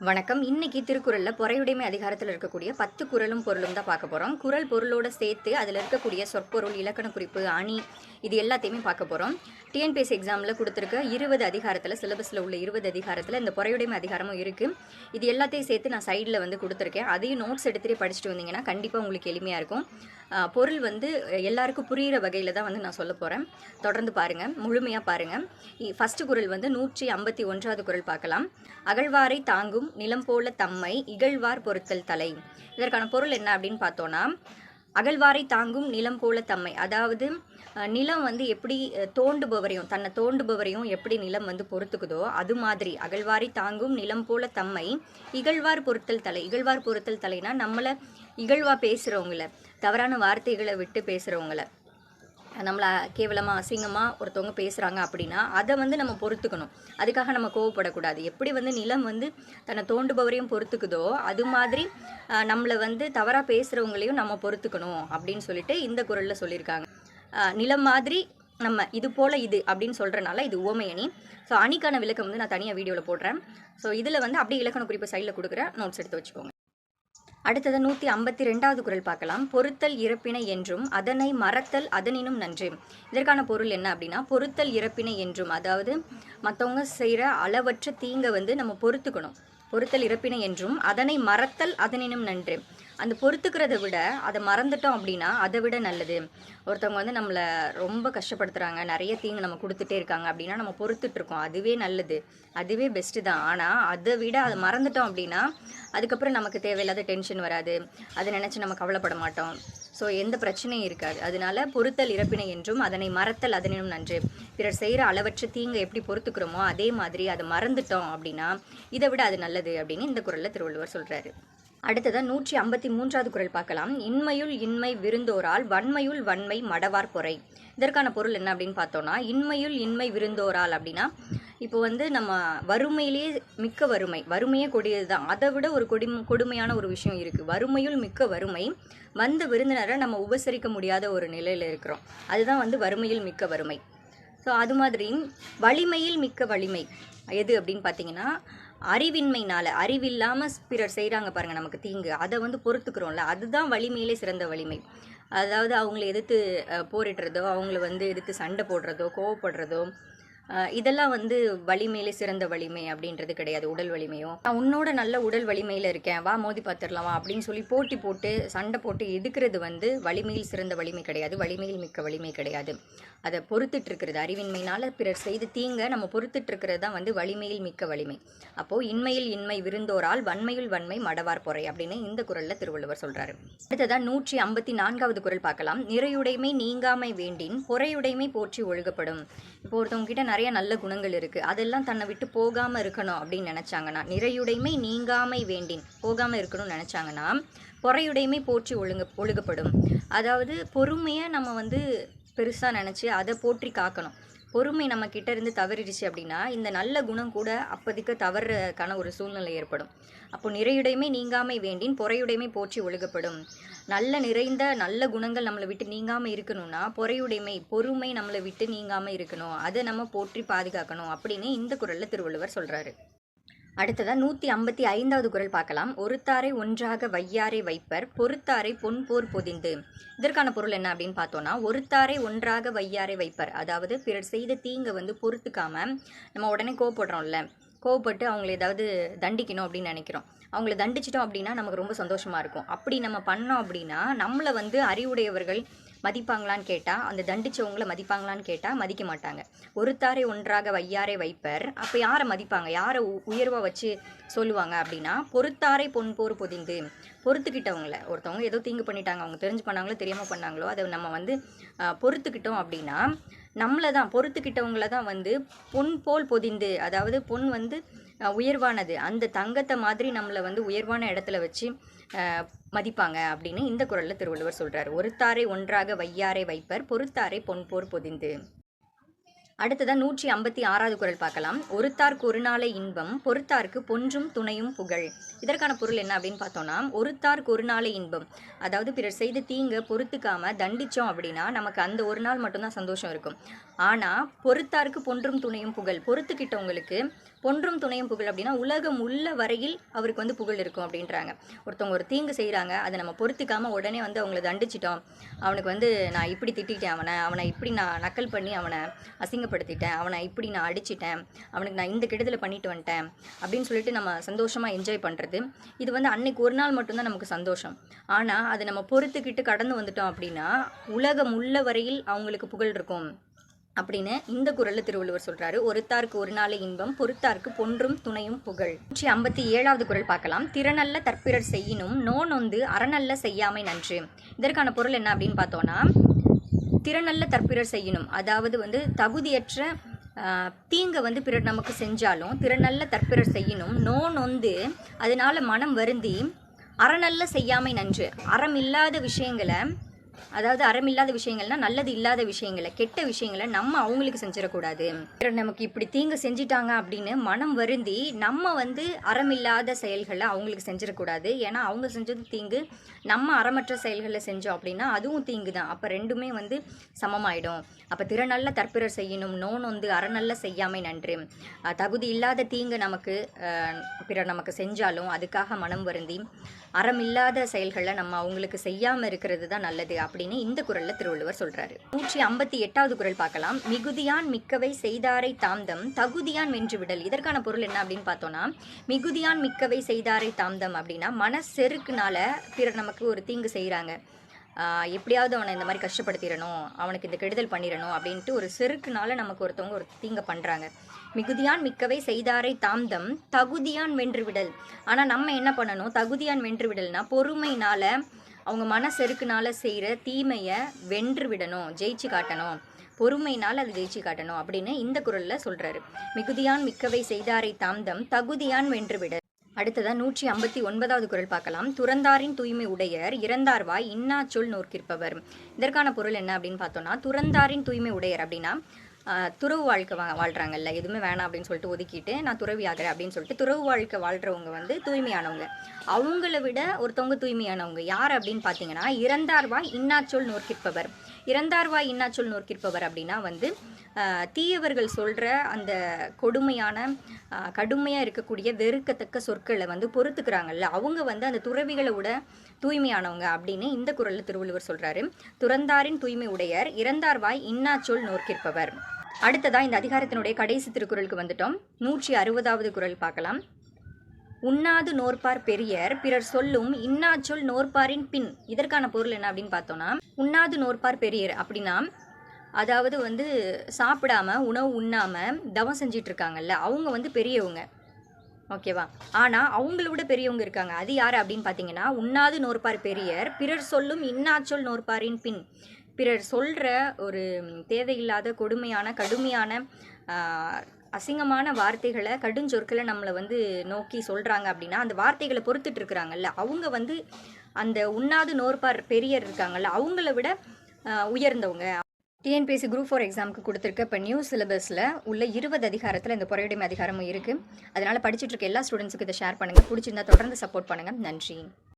வணக்கம். இன்னைக்கு திருக்குறளில் பொறையுடைமை அதிகாரத்தில் இருக்கக்கூடிய பத்து குறளும் பொருளும் தான் பார்க்க போகிறோம் குறள் பொருளோட சேர்த்து அதில் இருக்கக்கூடிய சொற்பொருள் இலக்கண குறிப்பு அணி இது எல்லாத்தையுமே பார்க்க போகிறோம் டிஎன்பிஎஸ்சி எக்ஸாமில் கொடுத்துருக்க இருபது அதிகாரத்தில் சிலபஸில் உள்ள இருபது அதிகாரத்தில் இந்த பொறையுடைமை அதிகாரமும் இருக்குது இது எல்லாத்தையும் சேர்த்து நான் சைடில் வந்து கொடுத்துருக்கேன். அதையும் நோட்ஸ் எடுத்துகிட்டு படிச்சுட்டு வந்தீங்கன்னா கண்டிப்பாக உங்களுக்கு எளிமையாக இருக்கும். பொருள் வந்து எல்லாருக்கும் புரிகிற வகையில் தான் வந்து நான் சொல்ல போகிறேன் தொடர்ந்து பாருங்கள் முழுமையாக பாருங்கள் ஃபஸ்ட்டு குறள் வந்து நூற்றி ஐம்பத்தி ஒன்றாவது குறள் பார்க்கலாம். அகழ்வாரை தாங்கும் நிலம் போல தம்மை இகழ்வார் பொருத்தல் தலை. இதற்கான பொருள் என்ன அப்படின்னு பார்த்தோன்னா அகழ்வாரை தாங்கும் நிலம் போல தம்மை. அதாவது நிலம் வந்து எப்படி தோண்டுபவரையும் தன்னை தோண்டுபவரையும் எப்படி நிலம் வந்து பொறுத்துக்குதோ அது மாதிரி. அகழ்வாரை தாங்கும் நிலம் போல தம்மை இகழ்வார் பொருத்தல் தலை. இகழ்வார் பொருத்தல் தலைனா நம்மளை இகழ்வா பேசுகிறவங்கள தவறான வார்த்தைகளை விட்டு பேசுகிறவங்கள நம்மளை கேவலமாக அசிங்கமாக ஒருத்தவங்க பேசுகிறாங்க அப்படின்னா அதை வந்து நம்ம பொறுத்துக்கணும். அதுக்காக நம்ம கோவப்படக்கூடாது. எப்படி வந்து நிலம் வந்து தன்னை தோண்டுபவரையும் பொறுத்துக்குதோ அது மாதிரி நம்மளை வந்து தவறாக பேசுகிறவங்களையும் நம்ம பொறுத்துக்கணும் அப்படின்னு சொல்லிட்டு இந்த குரலில் சொல்லியிருக்காங்க. நிலம் மாதிரி நம்ம இது போல் இது அப்படின்னு சொல்கிறனால இது உவமையணி ஸோ அணிக்கான விளக்கம் வந்து நான் தனியாக வீடியோவில் போடுறேன். ஸோ இதில் வந்து அப்படியே இலக்கண குறிப்பு சைடில் கொடுக்குற நோட்ஸ் எடுத்து வச்சுக்கோங்க. அடுத்தது நூற்றி ஐம்பத்தி ரெண்டாவது குரல் பார்க்கலாம். பொருத்தல் இறப்பினை என்றும் அதனை மறத்தல் அதனினும் நன்று. இதற்கான பொருள் என்ன அப்படின்னா பொருத்தல் இறப்பினை என்றும் அதாவது மற்றவங்க செய்கிற அளவற்ற தீங்கை வந்து நம்ம பொறுத்துக்கணும். பொறுத்தல் இறப்பினை என்றும் அதனை மறத்தல் அதனினும் நன்று. அந்த பொறுத்துக்கிறத விட அதை மறந்துட்டோம் அப்படின்னா அதை விட நல்லது. ஒருத்தவங்க வந்து நம்மளை ரொம்ப கஷ்டப்படுத்துகிறாங்க நிறைய தீங்கு நம்ம கொடுத்துட்டே இருக்காங்க அப்படின்னா நம்ம பொறுத்துட்ருக்கோம் அதுவே நல்லது. அதுவே பெஸ்ட்டு தான். ஆனால் அதை விட அதை மறந்துட்டோம் அப்படின்னா அதுக்கப்புறம் நமக்கு தேவையில்லாத டென்ஷன் வராது. அதை நினச்சி நம்ம கவலைப்பட மாட்டோம். ஸோ எந்த பிரச்சனையும் இருக்காது. அதனால பொறுத்தல் இறப்பினை என்றும் அதனை மறத்தல் அதனினும் நன்று. பிறர் செய்கிற அளவற்ற தீங்கை எப்படி பொறுத்துக்கிறோமோ அதே மாதிரி அதை மறந்துட்டோம் அப்படின்னா இதை விட அது நல்லது அப்படின்னு இந்த குரலில் திருவள்ளுவர் சொல்கிறாரு அடுத்ததாக நூற்றி ஐம்பத்தி மூன்றாவது குரல் பார்க்கலாம். இன்மையுள் இன்மை விருந்தோரால் வன்மையுள் வன்மை மடவார் பொறை. இதற்கான பொருள் என்ன அப்படின்னு பார்த்தோம்னா இன்மையுள் இன்மை விருந்தோரால் அப்படின்னா இப்போ வந்து நம்ம வறுமையிலேயே மிக்க வறுமை வறுமையே கொடியது தான் அதை விட ஒரு கொடி கொடுமையான ஒரு விஷயம் இருக்குது வறுமையுள் மிக்க வறுமை வந்த விருந்தினரை நம்ம உபசரிக்க முடியாத ஒரு நிலையில் இருக்கிறோம். அதுதான் வந்து வறுமையில் மிக்க வறுமை. ஸோ அது மாதிரி வலிமையில் மிக்க வலிமை எது அப்படின்னு பார்த்தீங்கன்னா அறிவின்மைனால அறிவில்லாமல் பிறர் செய்கிறாங்க பாருங்கள் நமக்கு தீங்கு. அதை வந்து பொறுத்துக்கிறோம்ல. அதுதான் வலிமையிலே சிறந்த வலிமை. அதாவது அவங்கள எதிர்த்து போரிடுறதோ அவங்கள வந்து எதிர்த்து சண்டை போடுறதோ கோவப்படுறதோ இதெல்லாம் வந்து வலிமையிலே சிறந்த வலிமை அப்படின்றது கிடையாது உடல் வலிமையும் நான் உன்னோட நல்ல உடல் வலிமையில் இருக்கேன் வா மோதி பார்த்துடலாம் வா அப்படின்னு சொல்லி போட்டி போட்டு சண்டை போட்டு எதுக்குறது வந்து வலிமையில் சிறந்த வலிமை கிடையாது வலிமையில் மிக்க வலிமை கிடையாது. அதை பொறுத்துட்டு இருக்கிறது அறிவின்மையினால் பிறர் செய்து தீங்க நம்ம பொறுத்துட்டு இருக்கிறது தான் வந்து வலிமையில் மிக்க வலிமை. அப்போ இன்மையில் இன்மை விருந்தோரால் வன்மையுள் வன்மை மடவார் பொறை அப்படின்னு இந்த குரல்ல திருவள்ளுவர் சொல்றாரு. அடுத்ததான் நூற்றி ஐம்பத்தி நான்காவது குரல் பார்க்கலாம். நிறையுடைமை நீங்காமை வேண்டின் பொறையுடைமை போற்றி ஒழுகப்படும். இப்போ ஒருத்தவங்க கிட்ட நிறைய நல்ல குணங்கள் இருக்கு. அதெல்லாம் தன்னை விட்டு போகாம இருக்கணும் அப்படின்னு நினைச்சாங்கன்னா நிறையுடைமை நீங்காமை வேண்டின் போகாம இருக்கணும்னு நினைச்சாங்கன்னா பொறையுடைமை போற்றி ஒழுங்கு ஒழுகப்படும் அதாவது பொறுமையை நம்ம வந்து பெருசாக நினச்சி அதை போற்றி காக்கணும். பொறுமை நம்ம கிட்ட இருந்து தவறிடுச்சு அப்படின்னா இந்த நல்ல குணம் கூட அப்போதைக்கு தவறுக்கான ஒரு சூழ்நிலை ஏற்படும். அப்போ நிறையுடைமை நீங்காமை வேண்டின் பொறையுடைமை போற்றி ஒழுகப்படும். நல்ல நிறைந்த நல்ல குணங்கள் நம்மளை விட்டு நீங்காமல் இருக்கணும்னா பொறையுடைமை பொறுமை நம்மளை விட்டு நீங்காமல் இருக்கணும். அதை நம்ம போற்றி பாதுகாக்கணும் அப்படின்னு இந்த குரலில் திருவள்ளுவர் சொல்கிறாரு அடுத்ததாக நூற்றி ஐம்பத்தி ஐந்தாவது குரல் பார்க்கலாம். ஒருத்தாரை ஒன்றாக வையாரை வைப்பர் பொறுத்தாரை பொன் போர் பொதிந்து. இதற்கான பொருள் என்ன அப்படின்னு பார்த்தோன்னா ஒருத்தாரை ஒன்றாக வையாரை வைப்பர். அதாவது பிறர் செய்த தீங்கை வந்து பொறுத்துக்காம நம்ம உடனே கோவப்படுறோம்ல. கோவப்பட்டு அவங்கள ஏதாவது தண்டிக்கணும் அப்படின்னு நினைக்கிறோம். அவங்கள தண்டிச்சிட்டோம் அப்படின்னா நமக்கு ரொம்ப சந்தோஷமாக இருக்கும். அப்படி நம்ம பண்ணோம் அப்படின்னா நம்மளை வந்து அறிவுடையவர்கள் மதிப்பாங்களான்னு கேட்டால் அந்த தண்டிச்சவங்களை மதிப்பாங்களான்னு கேட்டால் மதிக்க மாட்டாங்க. ஒருத்தாரை ஒன்றாக வையாரை வைப்பர். அப்போ யாரை மதிப்பாங்க? யாரை உயர்வாக வச்சு சொல்லுவாங்க அப்படின்னா பொறுத்தாரை பொன்போர் பொதிந்து பொறுத்துக்கிட்டவங்கள. ஒருத்தவங்க ஏதோ தீங்கு பண்ணிட்டாங்க அவங்க தெரிஞ்சு பண்ணாங்களோ தெரியாமல் பண்ணாங்களோ அதை நம்ம வந்து பொறுத்துக்கிட்டோம் அப்படின்னா நம்மளை தான் பொறுத்துக்கிட்டவங்கள தான் வந்து பொன் போல் பொதிந்து அதாவது பொன் வந்து உயர்வானது. அந்த தங்கத்தை மாதிரி நம்மளை வந்து உயர்வான இடத்துல வச்சு மதிப்பாங்க அப்படின்னு இந்த குரலில் திருவள்ளுவர் சொல்கிறார் ஒருத்தாரை ஒன்றாக வையாரை வைப்பர் பொறுத்தாரை பொன் போர் பொதிந்து. அடுத்ததான் நூற்றி ஐம்பத்தி ஆறாவது குரல் பார்க்கலாம். ஒருத்தார்க்கு ஒரு நாளை இன்பம் பொறுத்தார்க்கு பொன்றும் துணையும் புகழ். இதற்கான பொருள் என்ன அப்படின்னு பார்த்தோம்னா ஒருத்தார்க்கு ஒரு நாளை இன்பம். அதாவது பிறர் செய்த தீங்க பொறுத்துக்காம தண்டித்தோம் அப்படின்னா நமக்கு அந்த ஒரு நாள் மட்டும்தான் சந்தோஷம் இருக்கும். ஆனால் பொறுத்தார்க்கு பொன்றும் துணையும் புகழ். பொறுத்துக்கிட்டவங்களுக்கு ஒன்றும் துணையும் புகழ் அப்படின்னா உலகம் உள்ள வரையில் அவருக்கு வந்து புகழ் இருக்கும் அப்படின்றாங்க. ஒருத்தவங்க ஒரு தீங்கு செய்கிறாங்க அதை நம்ம பொறுத்துக்காம உடனே வந்து அவங்கள தண்டிச்சிட்டோம். அவனுக்கு வந்து நான் இப்படி திட்டிட்டேன் அவனை அவனை இப்படி நான் நக்கல் பண்ணி அவனை அசிங்கப்படுத்திட்டேன் அவனை இப்படி நான் அடிச்சிட்டேன் அவனுக்கு நான் இந்த கெடுதலை பண்ணிட்டு வந்துட்டேன் அப்படின்னு சொல்லிட்டு நம்ம சந்தோஷமாக என்ஜாய் பண்ணுறது இது வந்து அன்னைக்கு ஒரு நாள் மட்டும்தான் நமக்கு சந்தோஷம். ஆனால் அதை நம்ம பொறுத்துக்கிட்டு கடந்து வந்துட்டோம் அப்படின்னா உலகம் உள்ள வரையில் அவங்களுக்கு புகழ் இருக்கும். அப்படின்னு இந்த குரல்ல திருவள்ளுவர் சொல்றாரு. ஒருத்தாருக்கு ஒரு நாளை இன்பம் பொறுத்தாருக்கு பொன்றும் துணையும் புகழ். நூற்றி ஐம்பத்தி ஏழாவது குரல் பார்க்கலாம். திறனல்ல தற்பிறர் செய்யினும் நோ நொந்து அறநல்ல செய்யாமை நன்று. இதற்கான பொருள் என்ன அப்படின்னு பார்த்தோம்னா திறனல்ல தற்பிறர் செய்யணும் அதாவது வந்து தகுதியற்ற தீங்கை வந்து பிறர் நமக்கு செஞ்சாலும் திறனல்ல தற்பிறர் செய்யணும் நோ நொந்து அதனால மனம் வருந்தி அறநல்ல செய்யாமை நன்று. அறம் இல்லாத விஷயங்களை அதாவது அறமில்லாத விஷயங்கள்னா நல்லது இல்லாத விஷயங்களை கெட்ட விஷயங்களை நம்ம அவங்களுக்கு செஞ்சிடக்கூடாது. பிறர் நமக்கு இப்படி தீங்கு செஞ்சிட்டாங்க அப்படின்னு மனம் வருந்தி நம்ம வந்து அறமில்லாத செயல்களை அவங்களுக்கு செஞ்சிடக்கூடாது. ஏன்னா அவங்க செஞ்சது தீங்கு நம்ம அறமற்ற செயல்களை செஞ்சோம் அப்படின்னா அதுவும் தீங்கு தான். அப்போ ரெண்டுமே வந்து சமமாயிடும். அப்போ திறனல்ல தற்பிறர் செய்யணும் நோன் வந்து அறநல்ல செய்யாமை நன்று. தகுதி இல்லாத தீங்கு நமக்கு பிறர் நமக்கு செஞ்சாலும் அதுக்காக மனம் வருந்தி அறமில்லாத செயல்களை நம்ம அவங்களுக்கு செய்யாமல் இருக்கிறது தான் நல்லது. அப்படின்னு இந்த குரல்ல திருவள்ளுவர் சொல்றாரு. நூற்றி ஐம்பத்தி எட்டாவது குரல் பார்க்கலாம். மிகுதியான் மிக்கவை செய்தாரை தாம்தம் தகுதியான் வென்று விடல். இதற்கான பொருள் என்ன அப்படின்னு பார்த்தோம்னா மிகுதியான் மிக்கவை செய்தாரை தாம்தம் அப்படின்னா மன செருக்குனால பிறர் நமக்கு ஒரு தீங்கு செய்கிறாங்க எப்படியாவது அவனை இந்த மாதிரி கஷ்டப்படுத்திடணும் அவனுக்கு இந்த கெடுதல் பண்ணிடணும் அப்படின்ட்டு ஒரு செருக்குனால நமக்கு ஒருத்தவங்க ஒரு தீங்கை பண்ணுறாங்க மிகுதியான் மிக்கவை செய்தாரை தாம்தம் தகுதியான் வென்று விடல். ஆனால் நம்ம என்ன பண்ணணும்? தகுதியான் வென்று விடல்னா பொறுமைனால அவங்க மன செருக்குனால செய்கிற தீமையை வென்று விடணும் ஜெயிச்சு காட்டணும். பொறுமையினால் அது ஜெயிச்சு காட்டணும் அப்படின்னு இந்த குரலில் சொல்கிறாரு மிகுதியான் மிக்கவை செய்தாரை தாம்தம் தகுதியான் வென்று விடல் நூற்றி ஐம்பத்தி ஒன்பதாவது குரல் பார்க்கலாம். துறந்தாரின் தூய்மை உடையர் இறந்தார்வாய் இன்னா சொல் நோக்கிருப்பவர் இதற்கான பொருள் என்ன அப்படின்னு பார்த்தோம்னா துறந்தாரின் தூய்மை உடையர் அப்படின்னா துறவு வாழ்க்கை வா வாழ்கிறாங்கல்ல எதுவுமே வேணாம் அப்படின்னு சொல்லிட்டு ஒதுக்கிட்டு நான் துறவி ஆகிறேன் அப்படின்னு சொல்லிட்டு துறவு வாழ்க்கை வாழ்கிறவங்க வந்து தூய்மையானவங்க. அவங்கள விட ஒருத்தவங்க தூய்மையானவங்க யார் அப்படின்னு பார்த்தீங்கன்னா இறந்தார்வாய் இன்னாச்சொல் நோக்கிற்பவர் இறந்தார்வாய் இன்னாச்சொல் நோக்கிற்பவர் அப்படின்னா வந்து தீயவர்கள் சொல்கிற அந்த கொடுமையான கடுமையாக இருக்கக்கூடிய வெறுக்கத்தக்க சொற்களை வந்து பொறுத்துக்கிறாங்கல்ல அவங்க வந்து அந்த துறவிகளை விட தூய்மையானவங்க அப்படின்னு இந்த குரலில் திருவள்ளுவர் சொல்கிறாரு துறந்தாரின் தூய்மை உடையர் இறந்தார்வாய் இன்னாச்சொல் நோக்கிற்பவர் அடுத்ததா இந்த அதிகாரத்தினுடைய கடைசி திருக்குறளுக்கு வந்துட்டோம். நூற்றி அறுபதாவது குரல் பார்க்கலாம். உண்ணாது நோற்பார் பெரியர் பிறர் சொல்லும் இன்னாச்சொல் நோற்பாரின் பின். இதற்கான பொருள் என்ன அப்படின்னு பார்த்தோம்னா உண்ணாது நோற்பார் பெரியர் அப்படின்னா அதாவது வந்து சாப்பிடாம உணவு உண்ணாம தவம் செஞ்சிட்டு இருக்காங்கல்ல அவங்க வந்து பெரியவங்க. ஓகேவா? ஆனால் அவங்கள விட பெரியவங்க இருக்காங்க. அது யார் அப்படின்னு பார்த்தீங்கன்னா உண்ணாது நோற்பார் பெரியர் பிறர் சொல்லும் இன்னாச்சொல் நோற்பாரின் பின். பிறர் சொல்கிற ஒரு தேவையில்லாத கொடுமையான கடுமையான அசிங்கமான வார்த்தைகளை கடுஞ்சொற்களை நம்மளை வந்து நோக்கி சொல்கிறாங்க அப்படின்னா அந்த வார்த்தைகளை பொறுத்துட்டு இருக்கிறாங்கல்ல. அவங்க வந்து அந்த உண்ணாது நோர்பார் பெரியர் இருக்காங்கல்ல அவங்கள விட உயர்ந்தவங்க. டிஎன்பிஎஸ்சி குரூப் ஃபோர் எக்ஸாமுக்கு கொடுத்துருக்க இப்போ நியூ சிலபஸில் உள்ள இருபது அதிகாரத்தில் இந்த பொறையுடைமை அதிகாரமும் இருக்குது அதனால் படிச்சுட்டு இருக்க எல்லா ஸ்டூடெண்ட்ஸுக்கு இதை ஷேர் பண்ணுங்கள் பிடிச்சிருந்தா தொடர்ந்து சப்போர்ட் பண்ணுங்கள் நன்றி.